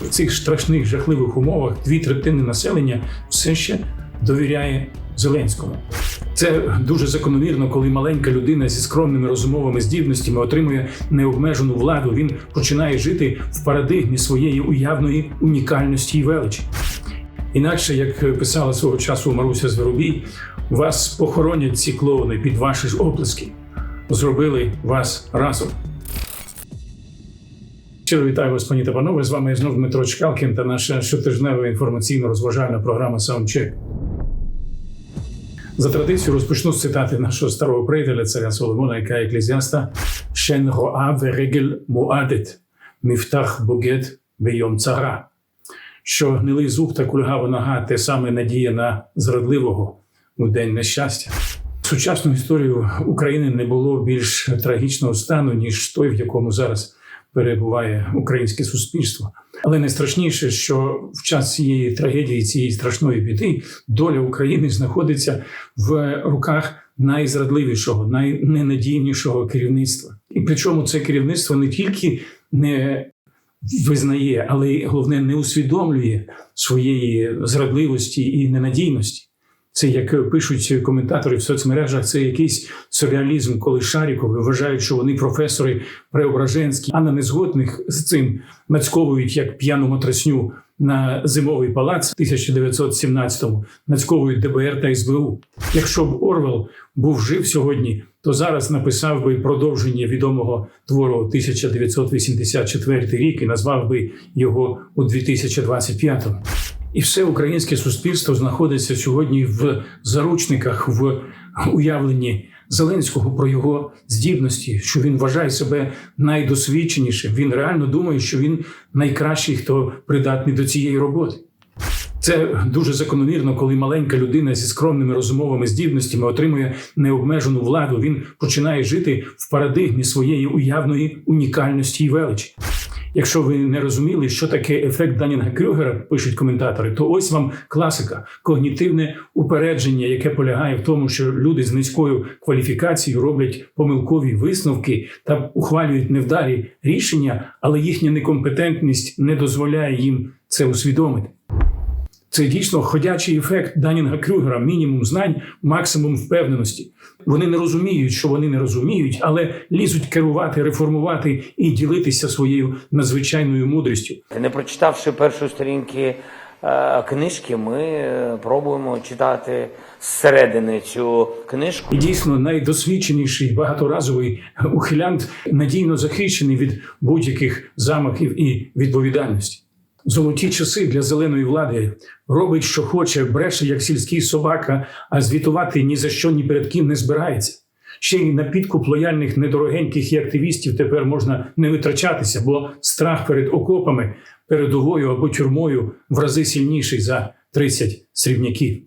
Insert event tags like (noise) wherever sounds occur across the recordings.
В цих страшних жахливих умовах дві третини населення все ще довіряє Зеленському. Це дуже закономірно, коли маленька людина зі скромними розумовими здібностями отримує необмежену владу. Він починає жити в парадигмі своєї уявної унікальності і величі. Інакше, як писала свого часу Маруся Зверобій, вас похоронять ці клоуни під ваші ж оплески. Зробили вас разом. Щиро вітаю вас, пані та панове. З вами знову Дмитро Чкалкін та наша щотижнева інформаційно-розважальна програма Саундчек. За традицією розпочну з цитати нашого старого приятеля царя Соломона, яка еклезіаста «Шен роа верегель муадет, міфтах богет бейом цара», що гнилий зуб та кульгава нога те саме надія на зрадливого у день нещастя. Сучасну історію України не було більш трагічного стану, ніж той, в якому зараз перебуває українське суспільство. Але найстрашніше, що в час цієї трагедії, цієї страшної біди, доля України знаходиться в руках найзрадливішого, найненадійнішого керівництва. І причому це керівництво не тільки не визнає, але й головне не усвідомлює своєї зрадливості і ненадійності. Це як пишуть коментатори в соцмережах, це якийсь сюрреалізм, коли Шарікови вважають, що вони професори Преображенські, а на незгодних з цим нацьковують як п'яну матросню на зимовий палац в 1917-му, нацьковують ДБР та СБУ. Якщо б Орвел був жив сьогодні, то зараз написав би продовження відомого твору 1984 рік і назвав би його у 2025-му. І все українське суспільство знаходиться сьогодні в заручниках в уявленні Зеленського про його здібності, що він вважає себе найдосвідченішим. Він реально думає, що він найкращий, хто придатний до цієї роботи. Це дуже закономірно, коли маленька людина зі скромними розумовими здібностями отримує необмежену владу. Він починає жити в парадигмі своєї уявної унікальності і величі. Якщо ви не розуміли, що таке ефект Данінга Крюгера, пишуть коментатори, то ось вам класика когнітивне упередження, яке полягає в тому, що люди з низькою кваліфікацією роблять помилкові висновки та ухвалюють невдалі рішення, але їхня некомпетентність не дозволяє їм це усвідомити. Це дійсно ходячий ефект Данінга Крюгера, мінімум знань, максимум впевненості. Вони не розуміють, що вони не розуміють, але лізуть керувати, реформувати і ділитися своєю надзвичайною мудрістю. Не прочитавши першої сторінки е, книжки, ми е, пробуємо читати зсередини цю книжку. І дійсно найдосвідченіший багаторазовий ухилянт надійно захищений від будь-яких замахів і відповідальності. Золоті часи для зеленої влади робить, що хоче, бреше як сільський собака, а звітувати ні за що ні перед ким не збирається. Ще й на підкуп лояльних недорогеньких і активістів тепер можна не витрачатися, бо страх перед окопами, передовою або тюрмою в рази сильніший за 30 срібняків.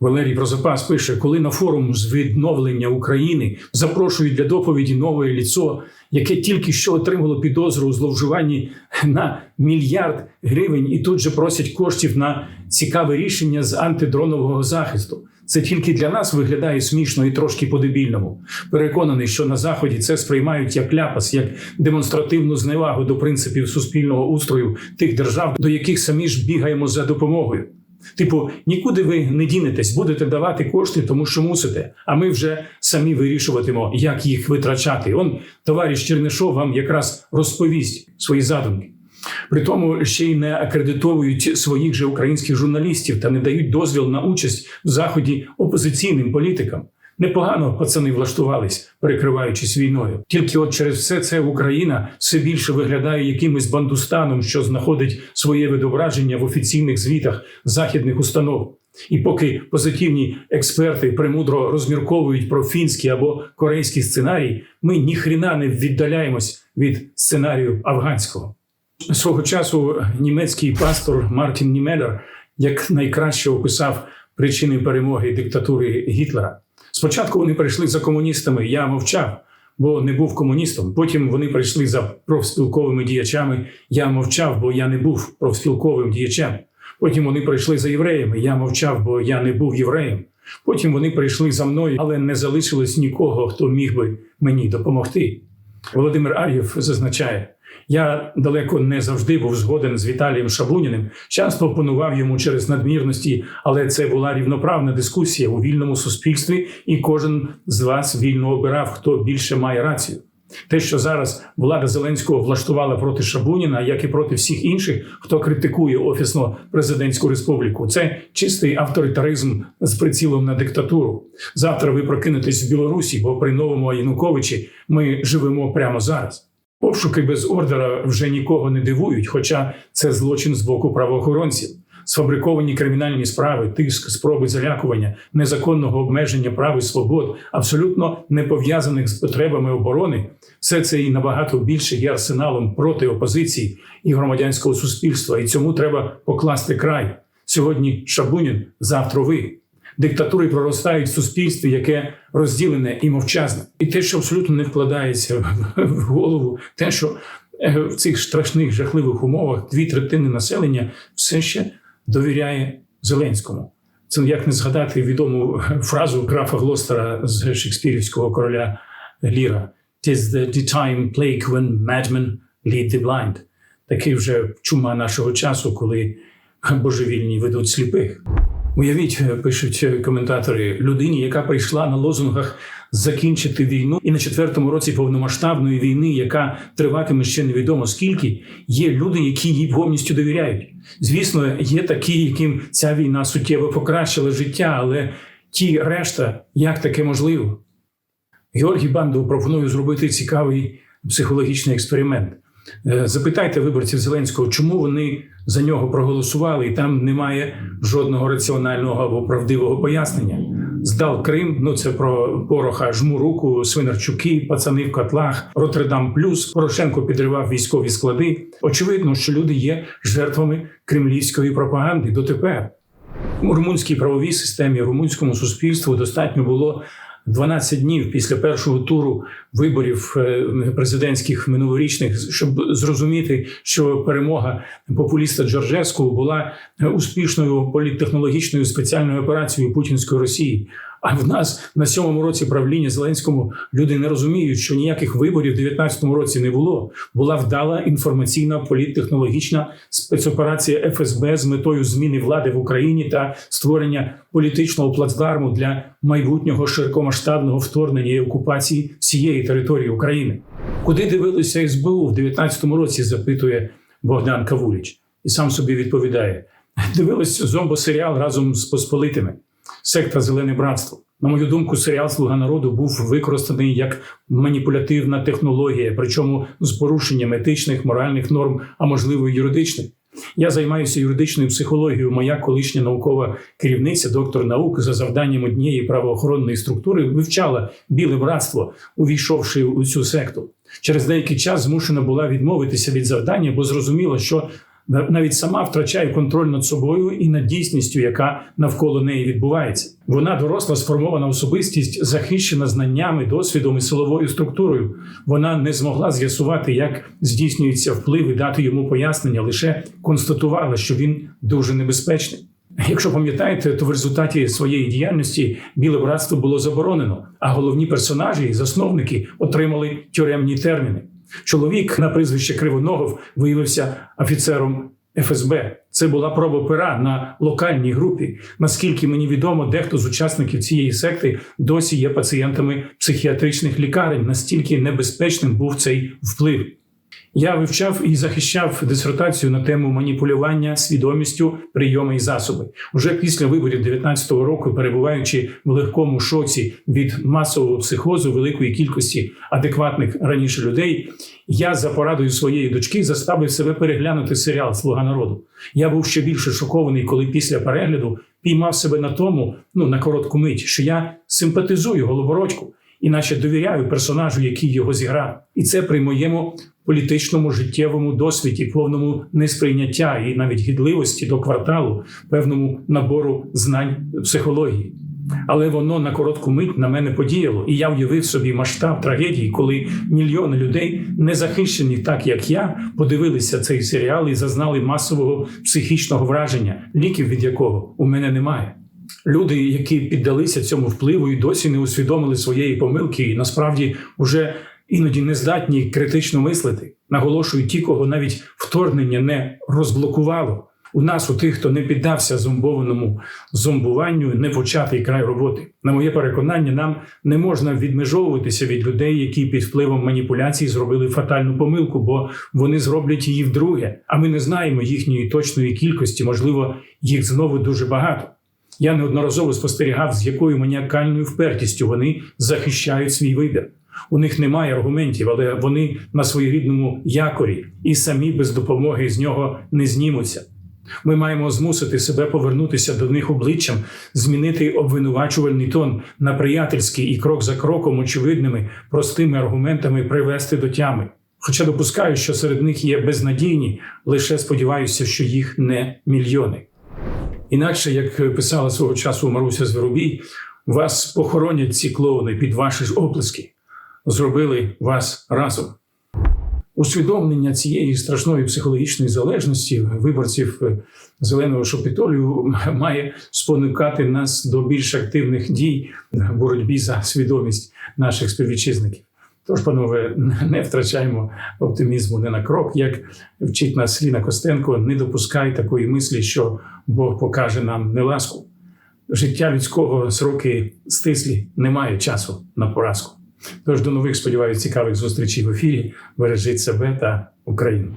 Валерій Прозапас пише, коли на форум з відновлення України запрошують для доповіді нове ліцо, яке тільки що отримало підозру у зловживанні на мільярд гривень, і тут же просять коштів на цікаве рішення з антидронового захисту. Це тільки для нас виглядає смішно і трошки по-дебільному. Переконаний, що на заході це сприймають як ляпас, як демонстративну зневагу до принципів суспільного устрою тих держав, до яких самі ж бігаємо за допомогою. Типу, нікуди ви не дінетесь, будете давати кошти, тому що мусите. А ми вже самі вирішуватимо, як їх витрачати. Он товариш Чернишов вам якраз розповість свої задумки. При тому ще й не акредитовують своїх же українських журналістів та не дають дозвіл на участь в заході опозиційним політикам. Непогано пацани влаштувались, перекриваючись війною. Тільки от через все це Україна все більше виглядає якимось бандустаном, що знаходить своє відображення в офіційних звітах західних установ. І поки позитивні експерти премудро розмірковують про фінський або корейський сценарій, ми ніхрена не віддаляємось від сценарію афганського. Свого часу німецький пастор Мартін Німелер як найкраще описав причини перемоги диктатури Гітлера. Спочатку вони прийшли за комуністами, я мовчав, бо не був комуністом. Потім вони прийшли за профспілковими діячами. Я мовчав, бо я не був профспілковим діячем. Потім вони прийшли за євреями. Я мовчав, бо я не був євреєм. Потім вони прийшли за мною, але не залишилось нікого, хто міг би мені допомогти. Володимир Ар'єв зазначає: Я далеко не завжди був згоден з Віталієм Шабуніним, часто опонував йому через надмірності, але це була рівноправна дискусія у вільному суспільстві, і кожен з вас вільно обирав, хто більше має рацію. Те, що зараз влада Зеленського влаштувала проти Шабуніна, як і проти всіх інших, хто критикує офісно президентську республіку, це чистий авторитаризм з прицілом на диктатуру. Завтра ви прокинетесь в Білорусі, бо при новому Януковичі ми живемо прямо зараз. Обшуки без ордера вже нікого не дивують, хоча це злочин з боку правоохоронців. Сфабриковані кримінальні справи, тиск, спроби залякування, незаконного обмеження прав і свобод, абсолютно не пов'язаних з потребами оборони, все це і набагато більше є арсеналом проти опозиції і громадянського суспільства. І цьому треба покласти край. Сьогодні Шабунін, завтра ви. Диктатури проростають в суспільстві, яке розділене і мовчазне. І те, що абсолютно не вкладається в голову, те, що е, в цих страшних жахливих умовах дві третини населення все ще довіряє Зеленському. Це як не згадати відому фразу графа Глостера з Шекспірівського короля Ліра: «Tis the, time plague when madmen lead the blind». Такий вже чума нашого часу, коли божевільні ведуть сліпих. Уявіть, пишуть коментатори, людині, яка прийшла на лозунгах закінчити війну, і на четвертому році повномасштабної війни, яка триватиме ще невідомо скільки, є люди, які їй повністю довіряють. Звісно, є такі, яким ця війна суттєво покращила життя, але ті решта, як таке можливо? Георгій Банду пропоную зробити цікавий психологічний експеримент. Е, Запитайте виборців Зеленського, чому вони за нього проголосували, і там немає жодного раціонального або правдивого пояснення. Здав Крим, ну це про Пороха, жму руку, Свинарчуки, пацани в котлах, Роттердам Плюс. Порошенко підривав військові склади. Очевидно, що люди є жертвами кремлівської пропаганди дотепер. У румунській правовій системі, румунському суспільству достатньо було 12 днів після першого туру виборів е, президентських минулорічних, щоб зрозуміти, що перемога популіста Джорджевського була е, успішною політтехнологічною спеціальною операцією путінської Росії. А в нас на сьомому році правління Зеленському люди не розуміють, що ніяких виборів в 19-му році не було. Була вдала інформаційна політтехнологічна спецоперація ФСБ з метою зміни влади в Україні та створення політичного плацдарму для майбутнього широкомасштабного вторгнення і окупації всієї території України. Куди дивилися СБУ в 19-му році? запитує Богдан Кавуліч, і сам собі відповідає: дивились зомбосеріал разом з посполитими. Секта Зелене братство. На мою думку, серіал Слуга народу був використаний як маніпулятивна технологія, причому з порушенням етичних, моральних норм, а можливо, й юридичних. Я займаюся юридичною психологією. Моя колишня наукова керівниця, доктор наук, за завданням однієї правоохоронної структури вивчала біле братство, увійшовши у цю секту. Через деякий час змушена була відмовитися від завдання, бо зрозуміла, що навіть сама втрачає контроль над собою і над дійсністю, яка навколо неї відбувається. Вона доросла сформована особистість, захищена знаннями, досвідом і силовою структурою. Вона не змогла з'ясувати, як здійснюється вплив і дати йому пояснення, лише констатувала, що він дуже небезпечний. Якщо пам'ятаєте, то в результаті своєї діяльності біле братство було заборонено, а головні персонажі і засновники отримали тюремні терміни. Чоловік на прізвище Кривоногов виявився офіцером ФСБ. Це була проба пера на локальній групі. Наскільки мені відомо, дехто з учасників цієї секти досі є пацієнтами психіатричних лікарень. Настільки небезпечним був цей вплив. Я вивчав і захищав дисертацію на тему маніпулювання свідомістю, прийоми і засоби. Уже після виборів 19-го року, перебуваючи в легкому шоці від масового психозу великої кількості адекватних раніше людей, я за порадою своєї дочки заставив себе переглянути серіал Слуга народу. Я був ще більше шокований, коли після перегляду піймав себе на тому, ну на коротку мить, що я симпатизую Голобородьку і наче довіряю персонажу, який його зіграв. І це при моєму політичному життєвому досвіді, повному несприйняття і навіть гідливості до кварталу, певному набору знань психології. Але воно на коротку мить на мене подіяло, і я уявив собі масштаб трагедії, коли мільйони людей, не захищені так, як я, подивилися цей серіал і зазнали масового психічного враження, ліків від якого у мене немає. Люди, які піддалися цьому впливу і досі не усвідомили своєї помилки, і насправді вже іноді не здатні критично мислити. Наголошую, ті, кого навіть вторгнення не розблокувало. У нас, у тих, хто не піддався зомбованому зомбуванню, не початий край роботи. На моє переконання, нам не можна відмежовуватися від людей, які під впливом маніпуляцій зробили фатальну помилку, бо вони зроблять її вдруге. А ми не знаємо їхньої точної кількості, можливо, їх знову дуже багато. Я неодноразово спостерігав, з якою маніакальною впертістю вони захищають свій вибір. У них немає аргументів, але вони на своєрідному якорі і самі без допомоги з нього не знімуться. Ми маємо змусити себе повернутися до них обличчям, змінити обвинувачувальний тон на приятельський і крок за кроком, очевидними, простими аргументами привести до тями. Хоча допускаю, що серед них є безнадійні, лише сподіваюся, що їх не мільйони. Інакше, як писала свого часу Маруся Зверобій, вас похоронять ці клоуни під ваші ж оплески. Зробили вас разом. Усвідомлення цієї страшної психологічної залежності виборців е, зеленого шопітолію (laughs) має спонукати нас до більш активних дій в боротьбі за свідомість наших співвітчизників. Тож, панове, (laughs) не втрачаємо оптимізму не на крок, як вчить нас Ліна Костенко, не допускай такої мислі, що Бог покаже нам неласку. Життя людського сроки стислі, немає часу на поразку. Тож до нових, сподіваюся, цікавих зустрічей в ефірі. Бережіть себе та Україну.